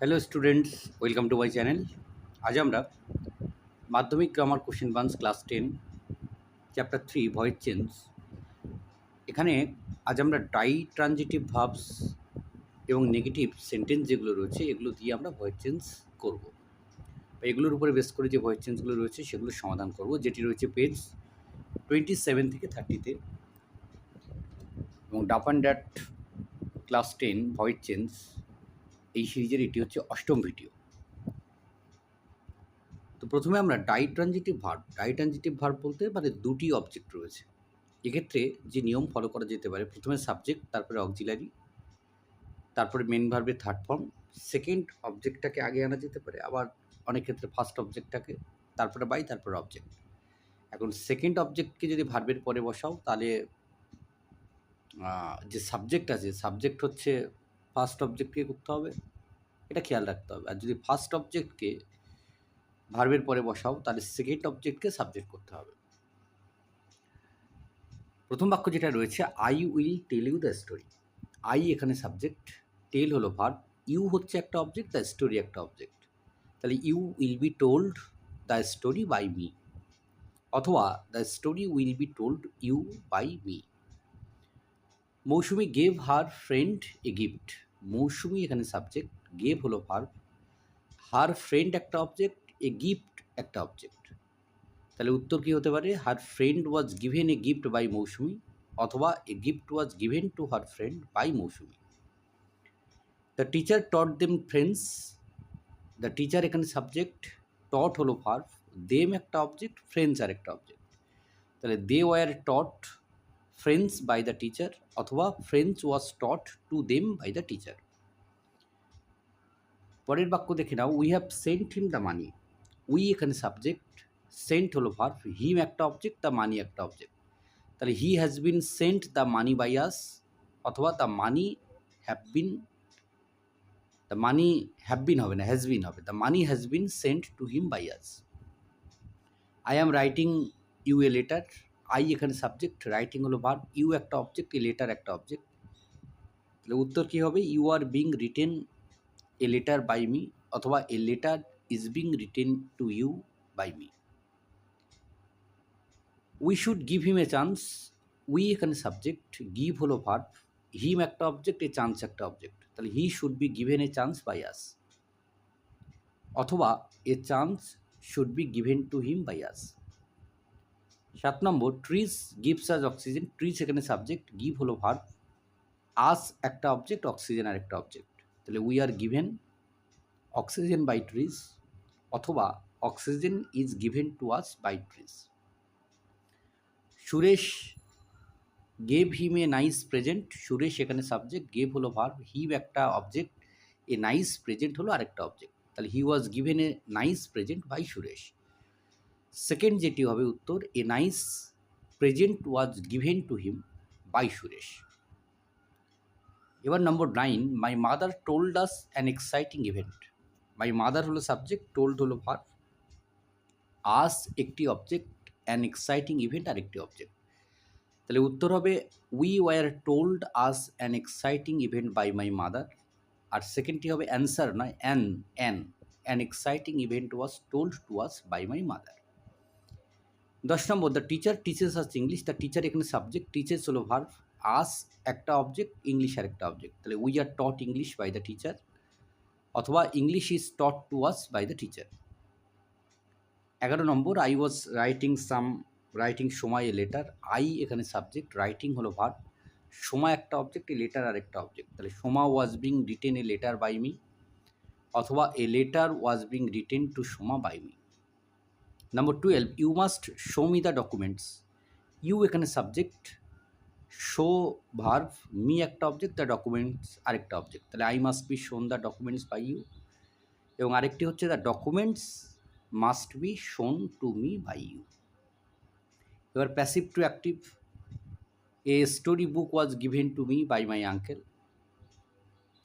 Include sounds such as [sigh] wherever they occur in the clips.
Hello students welcome to my channel আজ আমরা মাধ্যমিক grammar question banks class ten chapter three voice change এখানে আজ আমরা ডাই ট্রানজিটিভ ভার্বস এবং নেগেটিভ সেন্টেন্স যেগুলো রয়েছে, এগুলো দিয়ে আমরা ভয়েস চেঞ্জ করব। এগুলোর উপরে বেস করে যে ভয়েস চেঞ্জগুলো রয়েছে, সেগুলো সমাধান করব। যেটি রয়েছে পেজ টোয়েন্টি সেভেন থেকে থার্টিতে এবং ডাপ and that class ten voice change এই সিরিজের এটি হচ্ছে অষ্টম ভিডিও। তো প্রথমে আমরা ditransitive verb, ditransitive verb বলতে মানে দুটি অবজেক্ট রয়েছে। এক্ষেত্রে যে নিয়ম ফলো করা যেতে পারে, প্রথমে সাবজেক্ট তারপরে অক্সিলারি তারপরে মেন ভার্বের থার্ড ফর্ম সেকেন্ড অবজেক্টটাকে আগে আনা যেতে পারে, আবার অনেক ক্ষেত্রে ফার্স্ট অবজেক্টটাকে তারপরে বাই তারপরে অবজেক্ট এখন সেকেন্ড অবজেক্টকে যদি ভার্বের পরে বসাও, তাহলে যে সাবজেক্ট আছে সাবজেক্ট হচ্ছে ফার্স্ট অবজেক্টকে করতে হবে, এটা খেয়াল রাখতে হবে। আর যদি ফার্স্ট অবজেক্টকে ভার্বের পরে বসাও, তাহলে সেকেন্ড অবজেক্টকে সাবজেক্ট করতে হবে। প্রথম বাক্য যেটা রয়েছে I will tell you the story I এখানে সাবজেক্ট টেল হলো ভার্ব ইউ হচ্ছে একটা অবজেক্ট দ্য স্টোরি একটা অবজেক্ট তাহলে you will be told the story by me অথবা the story will be told you by me Mousumi gave her friend a gift Mousumi এখানে subject gave হলো verb her friend একটা object a gift একটা object তাহলে উত্তর কী হতে পারে? Her friend was given a gift by Mousumi, অথবা a gift was given to her friend by Mousumi. The teacher taught them friends the teacher এখানে subject taught হলো ভার্ব দেম একটা অবজেক্ট ফ্রেন্ডস আর একটা অবজেক্ট তাহলে they were taught friends by the teacher অথবা friends was taught to them by the teacher পরের বাক্য দেখে নাও we have sent him the money we এখানে সাবজেক্ট সেন্ট হলো ভার্ভ হিম একটা অবজেক্ট দ্য মানি একটা অবজেক্ট তাহলে he has been sent the money by us অথবা the money have been the money have been হবে না has been হবে the money has been sent to him by us I am writing you a letter I এখানে subject writing হলো verb you একটা object a letter একটা object তাহলে উত্তর কী হবে? You are being written a letter by me অথবা a letter is being written to you by me we should give him a chance we এখানে subject give হলো verb him একটা object a chance একটা object তাহলে he should be given a chance by us অথবা a chance should be given to him by us সাত নম্বর trees gives us oxygen trees এখানে subject give হলো verb us একটা object oxygen আর একটা object তাহলে we are given oxygen by trees অথবা oxygen is given to us by trees Suresh gave him a nice present Suresh এখানে subject gave হলো verb him একটা object a nice present হলো আরেকটা object তাহলে he was given a nice present by Suresh. Second যেটি হবে উত্তর a nice present was given to him by Suresh এবার নম্বর nine my mother told us an exciting event my mother হলো subject told হলো verb আস একটি object an exciting event আর একটি object তাহলে উত্তর হবে we were told us an exciting event by my mother আর সেকেন্ডটি হবে অ্যান্সার নয় an an an exciting event was told to us by my mother দশ নম্বর the teacher teaches us English the teacher এখানে subject teaches হলো verb us একটা object English আর একটা object তাহলে we are taught English by the teacher অথবা English is taught to us by the teacher এগারো নম্বর I was writing some writing সময় a letter I এখানে সাবজেক্ট রাইটিং হলো ভার্ভ সময় একটা অবজেক্ট এ লেটার আর একটা অবজেক্ট তাহলে Soma was being written a letter by me অথবা a letter was being written to Soma by me number twelve you must show me the documents you এখানে subject show verb me একটা object the documents আরেকটা object তাহলে I must be shown the documents by you এবং আরেকটি হচ্ছে the documents must be shown to me by you এবার passive to active a story book was given to me by my uncle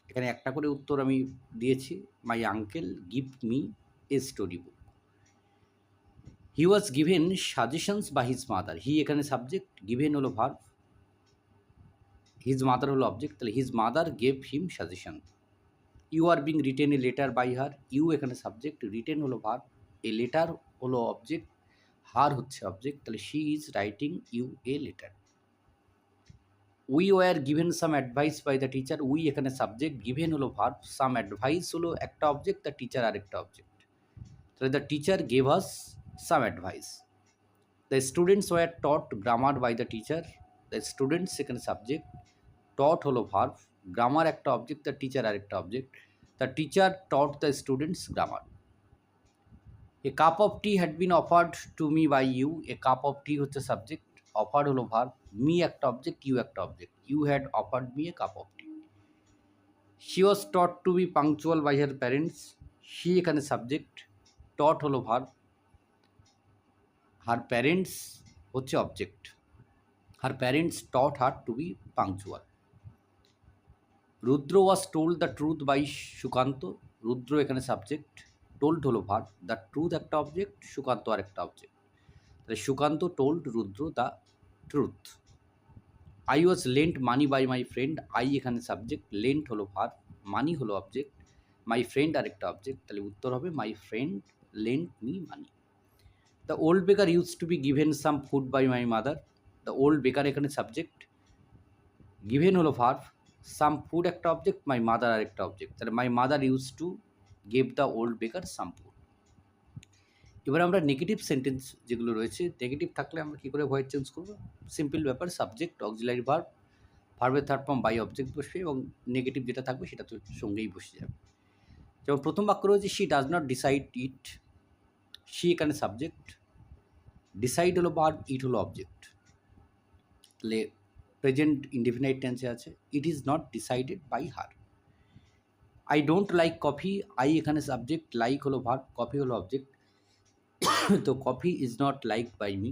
এখানে একটা করে উত্তর আমি দিয়েছি my uncle give me a story book he was given suggestions by his mother he এখানে subject given হলো verb his mother হলো object তাহলে his mother gave him suggestion you are being written a letter by her you এখানে subject written হলো verb a letter হলো object her হচ্ছে object তাহলে she is writing you a letter we were given some advice by the teacher we এখানে subject given হলো verb some advice হলো একটা object the teacher আরেকটা object তাহলে the teacher gave us some advice the students were taught grammar by the teacher the students এখানে subject taught হলো verb grammar একটা object the teacher আরেকটা object the teacher taught the students grammar a cup of tea had been offered to me by you a cup of tea হচ্ছে subject offered হলো verb me একটা object you একটা object you had offered me a cup of tea she was taught to be punctual by her parents she এখানে subject taught হলো verb her parents হচ্ছে object her parents taught her to be punctual Rudra was told the truth by Sukanta. Rudra এখানে subject told হলো verb the truth একটা object Sukanta আর একটা object তাহলে Sukanta told Rudra the truth I was lent money by my friend I এখানে subject lent হলো verb money হলো object my friend আর একটা অবজেক্ট তাহলে উত্তর হবে my friend lent me money the old baker used to be given some food by my mother the old baker এখানে subject given হলো verb some food একটা object my mother আর একটা object তাহলে my mother used to gave the old baker some food এবার আমরা negative sentence যেগুলো রয়েছে নেগেটিভ থাকলে আমরা কী করে ভয়েস চেঞ্জ করব? সিম্পল ব্যাপার সাবজেক্ট অক্সিলারি ভার্ভ ভার্বের থার্ড ফর্ম বাই অবজেক্ট বসবে এবং নেগেটিভ যেটা থাকবে সেটা তো সঙ্গেই বসে যাবে। যেমন প্রথম বাক্য রয়েছে she does not decide it she এখানে সাবজেক্ট ডিসাইড হলো ভার্ব ইট হলো অবজেক্ট [coughs] তাহলে প্রেজেন্ট ইনডিফিনাইট টেন্সে আছে it is not decided by her I don't like coffee I এখানে সাবজেক্ট লাইক হলো ভার্ব কফি হলো অবজেক্ট তো coffee is not like by me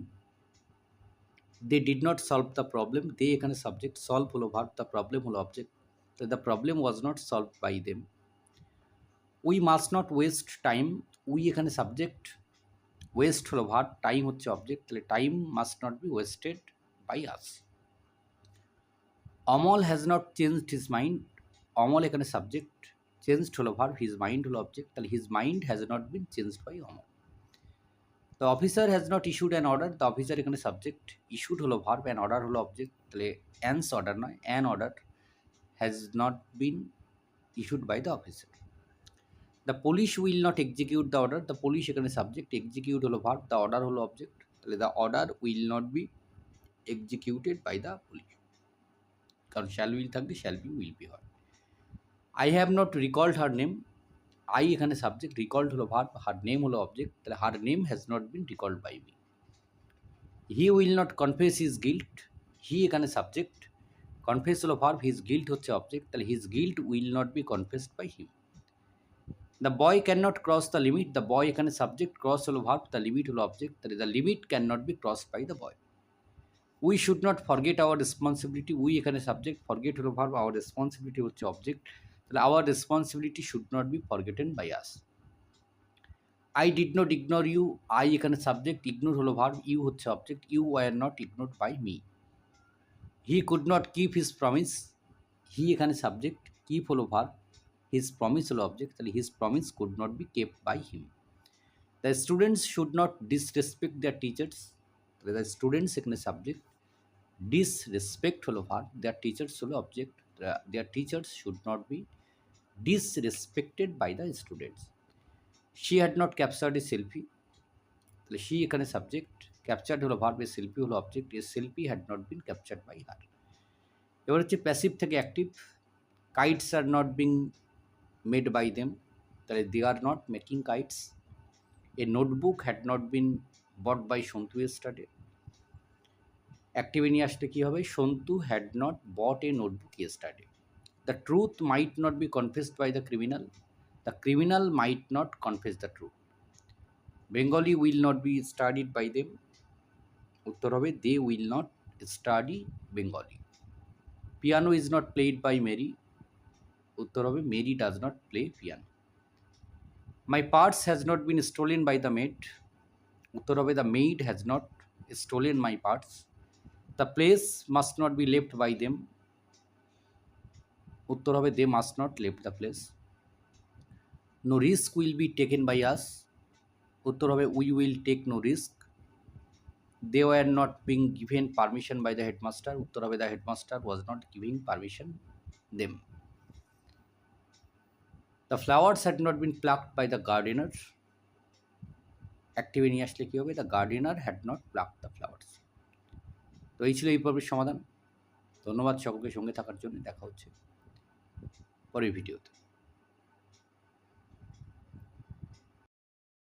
they did not solve the problem they এখানে subject solve হলো verb the problem হলো object তো the problem was not solve by them we must not waste time we এখানে subject waste হলো verb time হচ্ছে object তাহলে time must not be wasted by us Amal has not changed his mind Amal এখানে subject changed হলো verb his mind হলো object তাহলে his mind has not been changed by Amal. The officer has not issued an order the officer এখানে subject issued হলো verb an order হলো object তাহলে অ্যান্স order নয় an order has not been issued by the officer the police will not execute the order the police এখানে subject execute হলো verb the order হলো object তাহলে the order will not be executed by the police কারণ shall will থাকলে shall be will be হয়। I have not recalled her name I এখানে subject recalled হলো verb her name হলো object তাহলে her name has not been recalled by me he will not confess his guilt he এখানে subject confess হলো verb his guilt হচ্ছে object তাহলে his guilt will not be confessed by him the boy can not cross the limit the boy এখানে subject cross হলো verb the limit হলো object তাহলে the limit can not be cross by the boy we should not forget our responsibility we এখানে subject forget হলো verb our responsibility হচ্ছে object তাহলে our responsibility should not be forgotten by us I did not ignore you I এখানে subject ignore হলো verb you হচ্ছে object you were not ignore by me he could not keep his promise he এখানে subject keep হলো verb his promise হলো object তাহলে his promise could not be kept by him the students should not disrespect their teachers তাহলে the students এখানে subject disrespect হলো verb their teachers হলো object their teachers should not be disrespected by the students she had not captured a selfie তাহলে she এখানে subject captured হলো verb a selfie হলো object a selfie had not been captured by her এবার হচ্ছে passive থেকে active kites are not being made by them তাহলে they are not making kites a notebook had not been bought by Santu স্টাডে অ্যাক্টিভে নিয়ে আসলে কী হবে? Santu had not bought a notebook স্টাডে the truth might not be confessed by the criminal the criminal might not confess the truth Bengali will not be studied by them উত্তর হবে they will not study Bengali piano is not played by Mary উত্তর হবে Mary does not play piano my parts has not been stolen by the maid উত্তর হবে the maid has not stolen my parts the place must not be left by them উত্তর হবে they must not left the place no risk will be taken by us উত্তর হবে we will take no risk they were not being given permission by the headmaster উত্তর হবে the headmaster was not giving permission them the flowers had not been plucked by the gardener অ্যাক্টিভে নিয়ে আসলে কী হবে? The gardener had not pluck the flowers তো এই ছিল এই পর্বের সমাধান। ধন্যবাদ সকলকে সঙ্গে থাকার জন্য। দেখা হচ্ছে পরের ভিডিওতে।